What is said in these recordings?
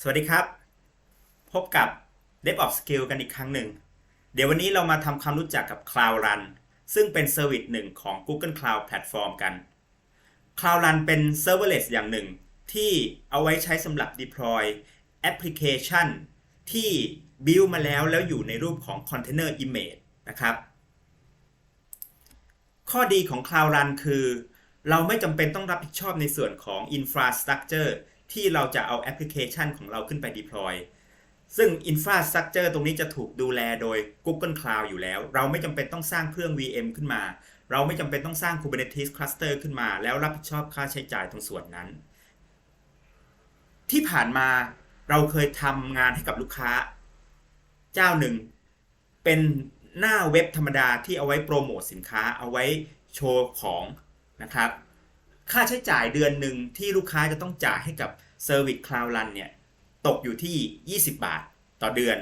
สวัสดีครับ พบกับ DevOps Skill กันอีกครั้งหนึ่ง เดี๋ยววันนี้เรามาทำความรู้จักกับ Cloud Run ซึ่งเป็นเซอร์วิสหนึ่งของ Google Cloud Platform กัน Cloud Run เป็น serverless อย่างหนึ่ง ที่เอาไว้ใช้สำหรับ deploy application ที่ build มาแล้วแล้วอยู่ในรูปของ container image นะครับ ข้อดีของ Cloud Run คือ เราไม่จำเป็นต้องรับผิดชอบในส่วนของ Infrastructure ที่เราจะเอาแอปพลิเคชันของเราขึ้นไป deploy ซึ่ง Infrastructure ตรงนี้จะถูกดูแลโดย Google Cloud อยู่แล้ว เราไม่จำเป็นต้องสร้างเครื่อง VM ขึ้นมา เราไม่จำเป็นต้องสร้าง Kubernetes Cluster ขึ้นมา แล้วรับผิดชอบค่าใช้จ่ายตรงส่วนนั้น ที่ผ่านมาเราเคยทำงานให้กับลูกค้า เจ้าหนึ่ง เป็นหน้าเว็บธรรมดาที่เอาไว้โปรโมทสินค้าเอาไว้โชว์ของนะครับ ค่าใช้จ่ายเดือนหนึ่งที่ลูกค้าจะต้องจ่ายให้กับ Service Cloud Run เนี่ยตกอยู่ที่ 20 บาทต่อเดือน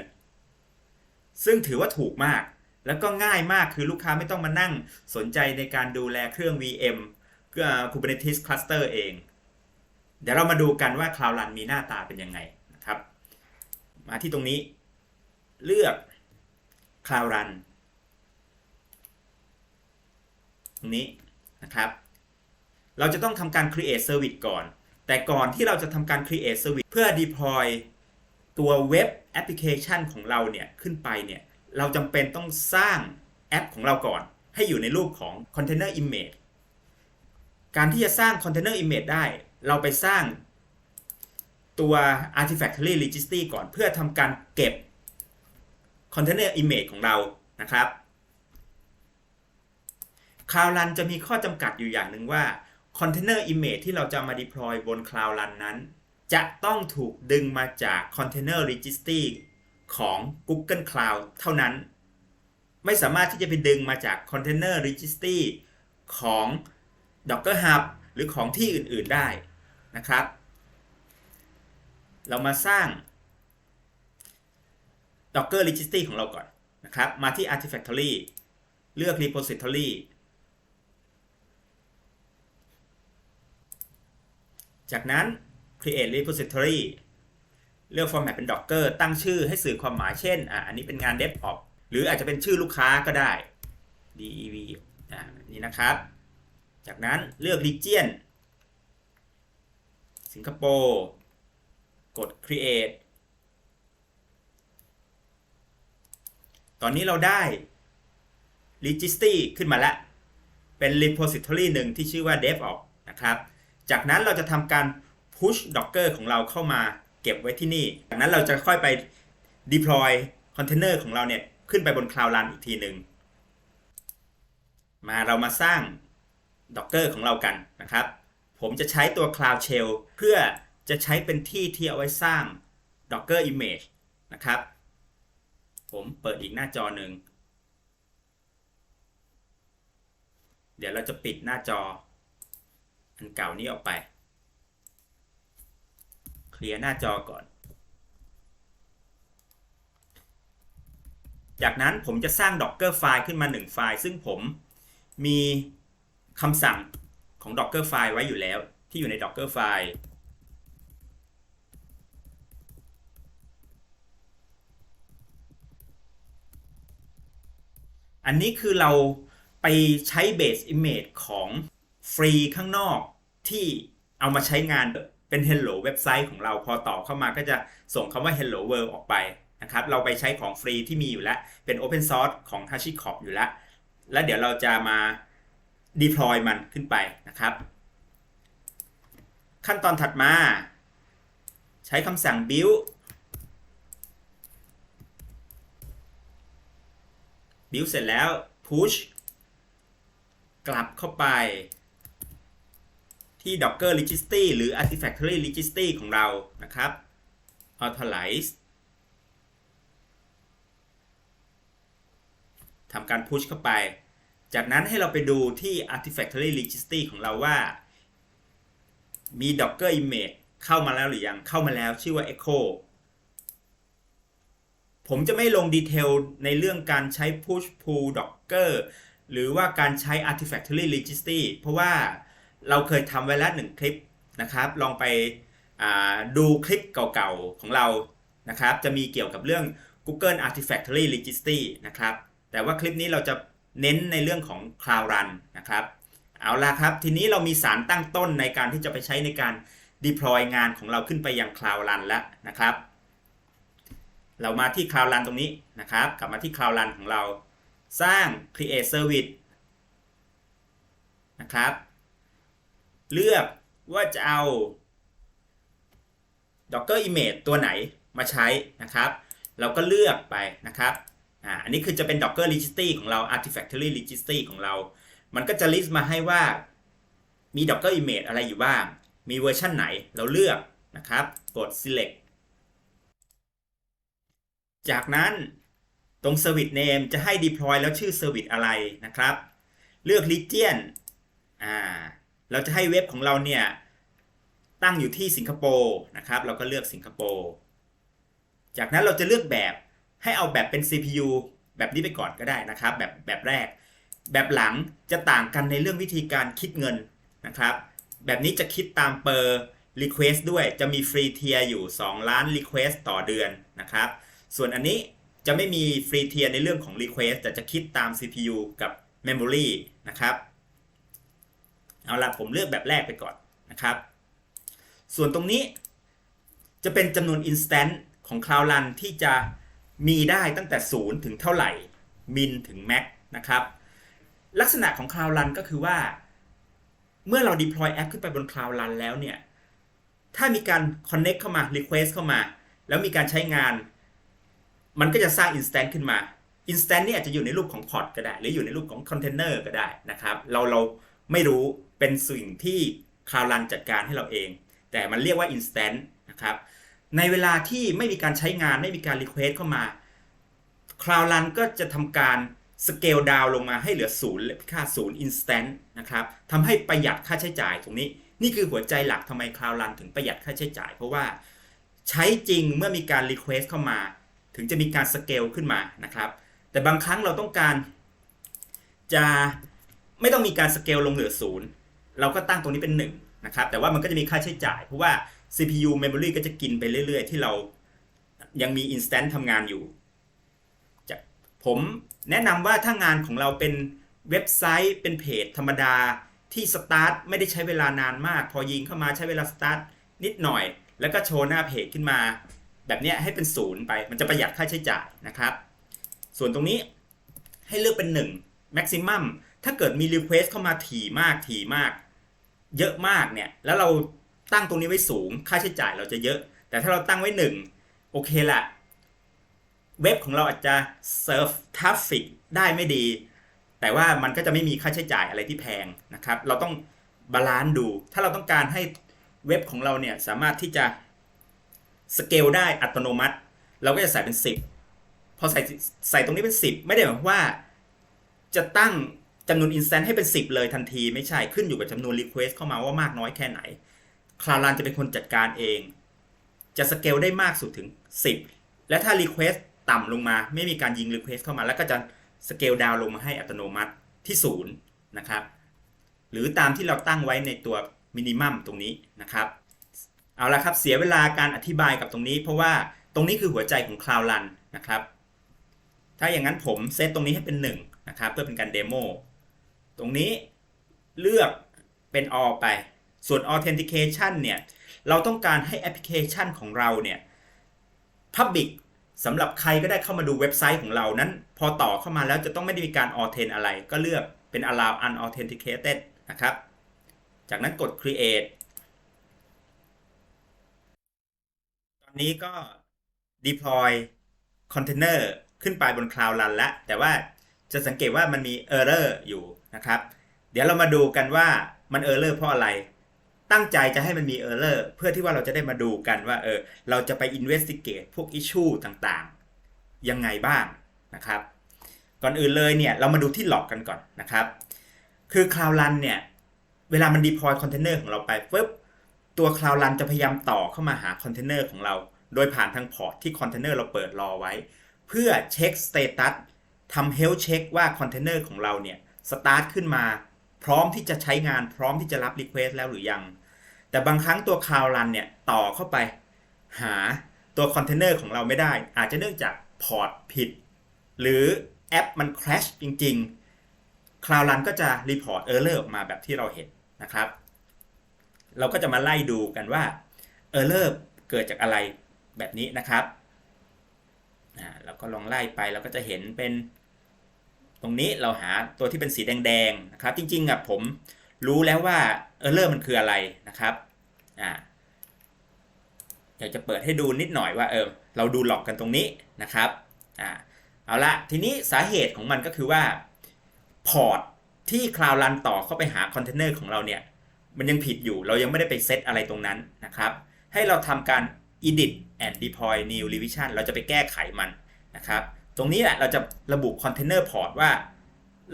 ซึ่งถือว่าถูกมาก แล้วก็ง่ายมากคือลูกค้าไม่ต้องมานั่งสนใจในการดูแลเครื่อง VM Kubernetes Cluster เอง เดี๋ยวเรามาดูกันว่า Cloud Run มีหน้าตาเป็นยังไงนะครับ มาที่ตรงนี้ เลือก Cloud Run ตรงนี้นะครับ เราจะต้องทำการ create service ก่อน แต่ก่อนที่เราจะทำการ create service เพื่อ deploy ตัวเว็บแอปพลิเคชันของเราเนี่ยขึ้นไปเนี่ยเราจำเป็นต้องสร้างแอปของเราก่อน ให้อยู่ในรูปของ container image การที่จะสร้าง container image ได้ เราไปสร้างตัว artifactory registry ก่อนเพื่อทำการเก็บ container image ของเรานะครับ Cloud Run จะมีข้อจำกัดอยู่อย่างหนึ่งว่า คอนเทนเนอร์อิมเมจที่เราจะมาดิปลอยบน Cloud Run นั้น จะต้องถูกดึงมาจากคอนเทนเนอร์ร g i s t r y ของ Google Cloud เท่านั้น ไม่สามารถที่จะไปดึงมาจากคอนเทนเนอร์ร g i s t r y ของ Docker Hub หรือของที่อื่น ๆได้นะครับ เรามาสร้าง Docker Registry ของเราก่อนนะครับ มาที่ Artifactory เลือก Repository จากนั้น create repository เลือก format เป็น docker ตั้งชื่อให้สื่อความหมายเช่นอะอันนี้เป็นงาน DevOps หรืออาจจะเป็นชื่อลูกค้าก็ได้ dev อะนี่นะครับ จากนั้นเลือก region สิงคโปร์กด create ตอนนี้เราได้ registry ขึ้นมาแล้ว เป็น repository หนึ่งที่ชื่อว่า DevOps นะครับ จากนั้นเราจะทำการ push docker ของเราเข้ามาเก็บไว้ที่นี่ จากนั้นเราจะค่อยไป deploy container ของเราเนี่ยขึ้นไปบน cloud run อีกทีหนึ่งมาเรามาสร้าง docker ของเรากันนะครับ ผมจะใช้ตัว cloud shell เพื่อจะใช้เป็นที่ที่เอาไว้สร้าง docker image นะครับ ผมเปิดอีกหน้าจอหนึ่ง เดี๋ยวเราจะปิดหน้าจอ อันเก่านี้ออกไป เคลียร์หน้าจอก่อน จากนั้นผมจะสร้าง Docker ไฟล์ขึ้นมา 1 ไฟล์ ซึ่งผมมีคำสั่งของ Docker ไฟล์ไว้อยู่แล้ว ที่อยู่ใน Docker ไฟล์อันนี้คือเราไปใช้ Base Image ของ ฟรีข้างนอกที่เอามาใช้งานเป็น Hello เว็บไซต์ของเราพอต่อเข้ามาก็จะส่งคำว่า Hello World ออกไปนะครับ เราไปใช้ของฟรีที่มีอยู่แล้ว เป็น Open Source ของ HashiCorp อยู่แล้ว แล้วเดี๋ยวเราจะมา deploy มันขึ้นไปนะครับ ขั้นตอนถัดมา ใช้คำสั่ง build build เสร็จแล้ว push กลับเข้าไป ที่ Docker Registry หรือ Artifactory Registry ของเรานะครับ Authorize ทำการ push เข้าไป จากนั้นให้เราไปดูที่ Artifactory Registry ของเราว่า มี Docker Image เข้ามาแล้วหรือยัง เข้ามาแล้วชื่อว่า Echo ผมจะไม่ลงดีเทลในเรื่องการใช้ push pull docker หรือว่าการใช้ artifactory registry เพราะว่า เราเคยทำไว้แล้วหนึ่งคลิปนะครับ ลองไปดูคลิปเก่าๆของเรานะครับ จะมีเกี่ยวกับเรื่อง Google Artifactory Registry นะครับ แต่ว่าคลิปนี้เราจะเน้นในเรื่องของ Cloud Run นะครับ เอาละครับ ทีนี้เรามีสารตั้งต้นในการที่จะไปใช้ในการ deploy งานของเราขึ้นไปยัง Cloud Run แล้วนะครับ เรามาที่ Cloud Run ตรงนี้นะครับ กลับมาที่ Cloud Run ของเรา สร้าง create service นะครับ เลือกว่าจะเอา Docker Image ตัวไหนมาใช้นะครับ เราก็เลือกไปนะครับอ่าอันนี้คือจะเป็น Docker Registry ของเรา Artifactory Registry ของเรา มันก็จะ list มาให้ว่ามี Docker Image อะไรอยู่บ้าง มีเวอร์ชันไหนเราเลือกนะครับ กด select จากนั้นตรง Service Name จะให้ deploy แล้วชื่อ Service อะไรนะครับ เลือก region อ่า เราจะให้เว็บของเราเนี่ยตั้งอยู่ที่สิงคโปร์นะครับ เราก็เลือกสิงคโปร์จากนั้นเราจะเลือกแบบให้เอาแบบเป็น CPU แบบนี้ไปก่อนก็ได้นะครับ แบบแบบแรก แบบหลังจะต่างกันในเรื่องวิธีการคิดเงินนะครับ แบบนี้จะคิดตามเปอร์ request ด้วยจะมีฟรีเทียอยู่ 2 ล้าน request ต่อเดือนนะครับ ส่วนอันนี้จะไม่มีฟรีเทียในเรื่องของ request แต่จะคิดตาม CPU กับ memory นะครับ เอาละผมเลือกแบบแรกไปก่อนนะครับ ส่วนตรงนี้จะเป็นจำนวน instant ของ Cloud Run ที่จะมีได้ตั้งแต่ 0 ถึงเท่าไหร่ min ถึง max นะครับ ลักษณะของ Cloud Run ก็คือว่า เมื่อเรา deploy แอปขึ้นไปบน Cloud Run แล้วเนี่ย ถ้ามีการ connect เข้ามา request เข้ามา แล้วมีการใช้งาน มันก็จะสร้าง instant ขึ้นมา instant เนี่ยอาจจะอยู่ในรูปของ pod ก็ได้ หรืออยู่ในรูปของ container ก็ได้นะครับ เราเราไม่รู้ เป็นสิ่งที่ Cloud Run จัดการให้เราเอง แต่มันเรียกว่า instant นะครับในเวลาที่ไม่มีการใช้งานไม่มีการ request เข้ามา Cloud Run ก็จะทำการ scale down ลงมาให้เหลือศูนย์ค่าศูนย์ instant นะครับทำให้ประหยัดค่าใช้จ่ายตรงนี้ นี่คือหัวใจหลักทำไม Cloud Run ถึงประหยัดค่าใช้จ่าย เพราะว่าใช้จริงเมื่อมีการ request เข้ามา ถึงจะมีการ scale ขึ้นมานะครับ แต่บางครั้งเราต้องการ จะไม่ต้องมีการ scale ลงเหลือศูนย์ เราก็ตั้งตรงนี้เป็น1นนะครับแต่ว่ามันก็จะมีค่าใช้จ่าย เพราะว่า CPU memory ก็จะกินไปเรื่อย ๆ ที่เรายังมี instant ทำงานอยู่จะผมแนะนำว่าถ้างานของเราเป็นเว็บไซต์เป็นเพจธรรมดาที่สตาร์ทไม่ได้ใช้เวลานานมาก พอยิงเข้ามาใช้เวลาสตาร์ทนิดหน่อย แล้วก็โชว์หน้าเพจขึ้นมา แบบนี้ให้เป็นศูนย์ไป มันจะประหยัดค่าใช้จ่ายนะครับ ส่วนตรงนี้ให้เลือกเป็น1 maximum ถ้าเกิดมี request เข้ามาถี่มากถี่มาก เยอะมากเนี่ย แล้วเราตั้งตรงนี้ไว้สูง ค่าใช้จ่ายเราจะเยอะ แต่ถ้าเราตั้งไว้1โอเคละเว็บของเราอาจจะเซิร์ฟทราฟฟิกได้ไม่ดี แต่ว่ามันก็จะไม่มีค่าใช้จ่ายอะไรที่แพงนะครับ เราต้องบาลานซ์ดู ถ้าเราต้องการให้เว็บของเราเนี่ยสามารถที่จะสเกลได้อัตโนมัติ เราก็จะใส่เป็น 10 พอใส่ใส่ตรงนี้เป็น 10 ไม่ได้หมายว่าจะตั้ง จำนวน instant ให้เป็น 10 เลยทันทีไม่ใช่ขึ้นอยู่กับจำนวน request เข้ามาว่ามากน้อยแค่ไหนคลารันจะเป็นคนจัดการเอง จะสเกลได้มากสุดถึง 10 และถ้า request ต่ำลงมา ไม่มีการยิง request เข้ามา แล้วก็จะสเกลดาวลงมาให้อัตโนมัติที่0นะครับหรือตามที่เราตั้งไว้ในตัวมินิมัมตรงนี้นะครับเอาละครับเสียเวลาการอธิบายกับตรงนี้ เพราะว่าตรงนี้คือหัวใจของ Cloud Run นะครับถ้าอย่างนั้นผมเซตตรงนี้ให้เป็น1นะครับเพื่อเป็นการเดโม ตรงนี้เลือกเป็น all ไป ส่วน authentication เนี่ย เราต้องการให้แอปพลิเคชันของเราเนี่ย public สำหรับใครก็ได้เข้ามาดูเว็บไซต์ของเรานั้น พอต่อเข้ามาแล้วจะต้องไม่ได้มีการ authent อะไร ก็เลือกเป็น allow unauthenticated นะครับ จากนั้นกด create ตอนนี้ก็ deploy container ขึ้นไปบน Cloud Run แล้ว แต่ว่าจะสังเกตว่ามันมี error อยู่ นะครับ เดี๋ยวเรามาดูกันว่ามัน error เลอร์เพราะอะไร ตั้งใจจะให้มันมี error เลอร์เพื่อที่ว่าเราจะได้มาดูกันว่าเออเราจะไป investigate พวก issue ต่างๆ ยังไงบ้างนะครับ ก่อนอื่นเลยเนี่ยเรามาดูที่ log กันก่อนนะครับ คือ Cloud Run เนี่ยเวลามัน deploy container ของเราไปปุ๊บตัว Cloud Run จะพยายามต่อเข้ามาหา container ของเรา โดยผ่านทางพอร์ตที่ container เราเปิดรอไว้ เพื่อเช็ค status ทำ health check ว่าคอนเทนเนอร์ของเราเนี่ย สตาร์ทขึ้นมา พร้อมที่จะใช้งานพร้อมที่จะรับ request แล้วหรือยัง แต่บางครั้งตัว Cloud Run เนี่ยต่อเข้าไป หาตัวคอนเทนเนอร์ของเราไม่ได้ อาจจะเนื่องจากพอร์ตผิด หรือแอปมัน crash จริงๆ Cloud Run ก็จะรีพอร์ต error อร์ออกมาแบบที่เราเห็นนะครับ เราก็จะมาไล่ดูกันว่า error เรอร์เกิดจากอะไรแบบนี้นะครับอ่าเราก็ลองไล่ไปเราก็จะเห็นเป็น รงนี้เราหาตัวที่เป็นสีแดงๆนะครับ จริงๆอะผมรู้แล้วว่า error มันคืออะไรนะครับอ่าอยากจะเปิดให้ดูนิดหน่อยว่าเออเราดูหลอกกันตรงนี้นะครับอ่าเอาละทีนี้สาเหตุของมันก็คือว่าพอร์ตที่ Cloud Run ต่อเข้าไปหาคอนเทนเนอร์ของเราเนี่ยมันยังผิดอยู่เรายังไม่ได้ไปเซตอะไรตรงนั้นนะครับ ให้เราทำการ edit and deploy new revision เราจะไปแก้ไขมันนะครับ ตรงนี้แหละเราจะระบุ container port ว่า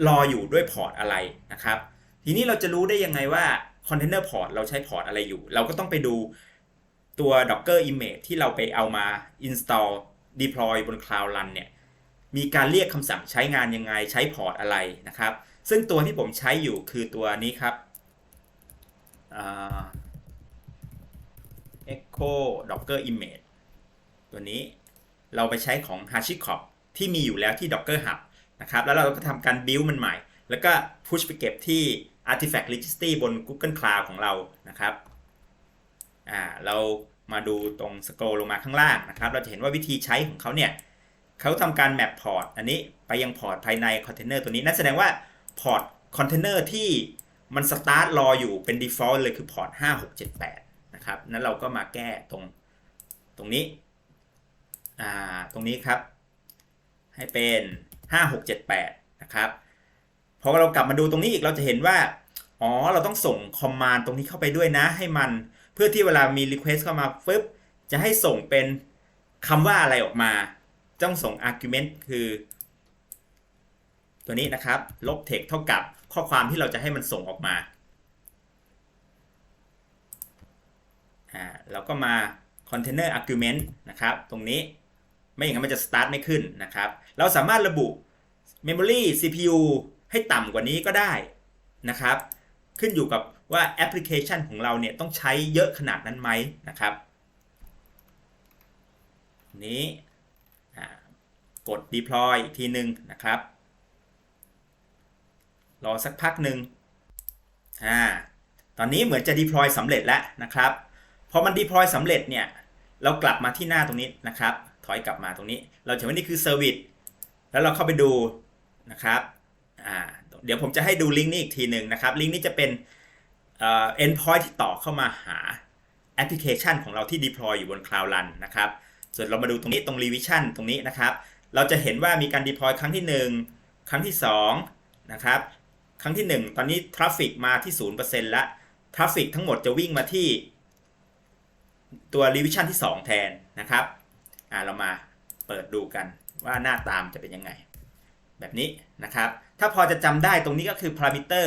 รออยู่ด้วยพอร์ตอะไรนะครับ ทีนี้เราจะรู้ได้ยังไงว่า container port เราใช้พอร์ตอะไรอยู่ เราก็ต้องไปดูตัว docker image ที่เราไปเอามา install deploy บน cloud run เนี่ยมีการเรียกคำสั่งใช้งานยังไงใช้พอร์ตอะไรนะครับ ซึ่งตัวที่ผมใช้อยู่คือตัวนี้ครับ uh, echo docker image ตัวนี้เราไปใช้ของ HashiCorp ที่มีอยู่แล้วที่ Docker Hub นะครับแล้วเราก็ทำการ build มันใหม่ แล้วก็ push ไปเก็บที่ Artifact Registry บน Google Cloud ของเรานะครับอ่าเรามาดูตรงสโ r ลลงมาข้างล่างนะครับ เราจะเห็นว่าวิธีใช้ของเขาเนี่ยเขาทำการ map port อันนี้ไปยังพอร์ตภายในคอนเทนเนอร์ตัวนี้นั่นแสดงว่าพอร์ตคอนเทนเนอร์ที่มันสตาร์ทรออยู่เป็น default เลยคือพอร์ต5678 นะครับ นั้นเราก็มาแก้ตรงตรงนี้อ่าตรงนี้ครับ ให้เป็น 5678 นะครับพอเรากลับมาดูตรงนี้อีกเราจะเห็นว่า อ๋อ เราต้องส่งคอมมานด์ตรงนี้เข้าไปด้วยนะ ให้มัน เพื่อที่เวลามี request เข้ามาฟึบจะให้ส่งเป็นคำว่าอะไรออกมา ต้องส่ง argument คือ ตัวนี้นะครับ ลบ text เท่ากับข้อความที่เราจะให้มันส่งออกมา อ่า เราก็มา container argument นะครับ ตรงนี้ ไม่อย่างนั้นมันจะ start ไม่ขึ้นนะครับ เราสามารถระบุ memory CPU ให้ต่ำกว่านี้ก็ได้นะครับ ขึ้นอยู่กับว่าแอปพลิเคชันของเราเนี่ยต้องใช้เยอะขนาดนั้นไหมนะครับ นี้กด deploy อีกทีหนึ่งนะครับ รอสักพักหนึ่งอ่าตอนนี้เหมือนจะ deploy สำเร็จแล้วนะครับ พอมัน deploy สำเร็จเนี่ย เรากลับมาที่หน้าตรงนี้นะครับ ถอยกลับมาตรงนี้ เราจะว่านี่คือ service แล้วเราเข้าไปดูนะครับอ่าเดี๋ยวผมจะให้ดูลิงก์นี้อีกทีหนึ่งนะครับลิงก์นี้จะเป็นเอ่อ endpoint ที่ต่อเข้ามาหาแอปพลิเคชันของเราที่ deploy อยู่บน Cloud Run นะครับส่วนเรามาดูตรงนี้ตรง revision ตรงนี้นะครับเราจะเห็นว่ามีการ deploy ครั้งที่ 1 ครั้งที่2นะครับครั้งที่ 1 ตอนนี้ทราฟฟิกมาที่ 0%แล้วทราฟฟิกทั้งหมดจะวิ่งมาที่ตัว revision ที่ 2 แทนนะครับ อ่าเรามาเปิดดูกันว่าหน้าตามจะเป็นยังไง แบบนี้นะครับ ถ้าพอจะจำได้ตรงนี้ก็คือ parameter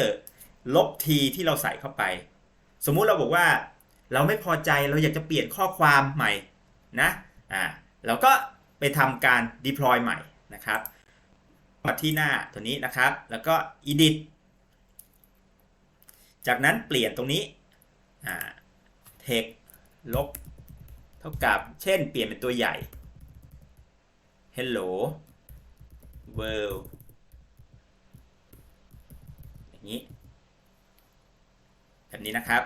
ลบ t ที่เราใส่เข้าไป สมมุติเราบอกว่าเราไม่พอใจเราอยากจะเปลี่ยนข้อความใหม่นะอ่าเราก็ไปทำการ deploy ใหม่นะครับมาที่หน้าตัวนี้นะครับ แล้วก็ edit จากนั้นเปลี่ยนตรงนี้อ่า text ลบ ท่ากับเช่นเปลี่ยนเป็นตัวใหญ่ hello world อย่างนี้ แบบนี้นะครับ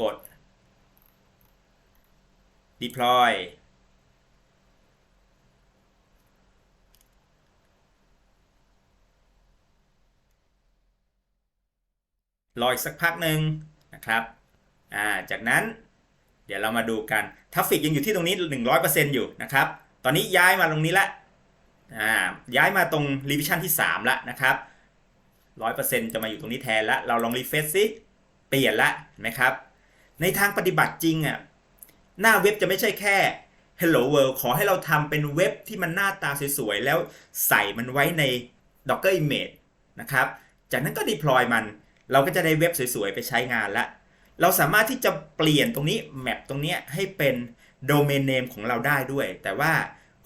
กด deploy รออีกสักพักหนึ่งนะครับ อ่า จากนั้น ดี๋ยวเรามาดูกันทราฟฟิกยังอยู่ที่ตรงนี้ 100%อยู่นะครับ ตอนนี้ย้ายมาตรงนี้ละอ่าย้ายมาตรง revision ที่ 3ล้วนะครับ 100%จะมาอยู่ตรงนี้แทนละ เราลองรีเฟซซิเปลี่ยนละเห็นไหมครับ ในทางปฏิบัติจริงอะหน้าเว็บจะไม่ใช่แค่ Hello World ขอให้เราทำเป็นเว็บที่มันหน้าตาสวยๆ แล้วใส่มันไว้ใน Docker Image นะครับ จากนั้นก็ deploy มัน เราก็จะได้เว็บสวยๆ ไปใช้งานละ เราสามารถที่จะเปลี่ยนตรงนี้แมปตรงนี้ให้เป็นโดเมนเนมของเราได้ด้วย แต่ว่า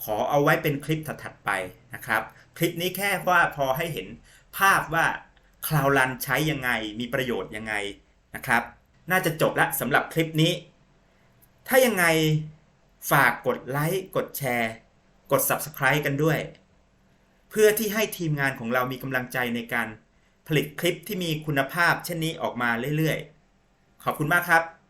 ขอเอาไว้เป็นคลิปถัดๆไปนะครับ คลิปนี้แค่ว่าพอให้เห็นภาพว่าคลาวลันใช้ยังไงมีประโยชน์ยังไงนะครับ น่าจะจบละสำหรับคลิปนี้ ถ้ายังไงฝากกดไลค์กดแชร์ กด Subscribe กันด้วย เพื่อที่ให้ทีมงานของเรามีกำลังใจในการผลิตคลิปที่มีคุณภาพเช่นนี้ออกมาเรื่อยๆ ขอบคุณมากครับ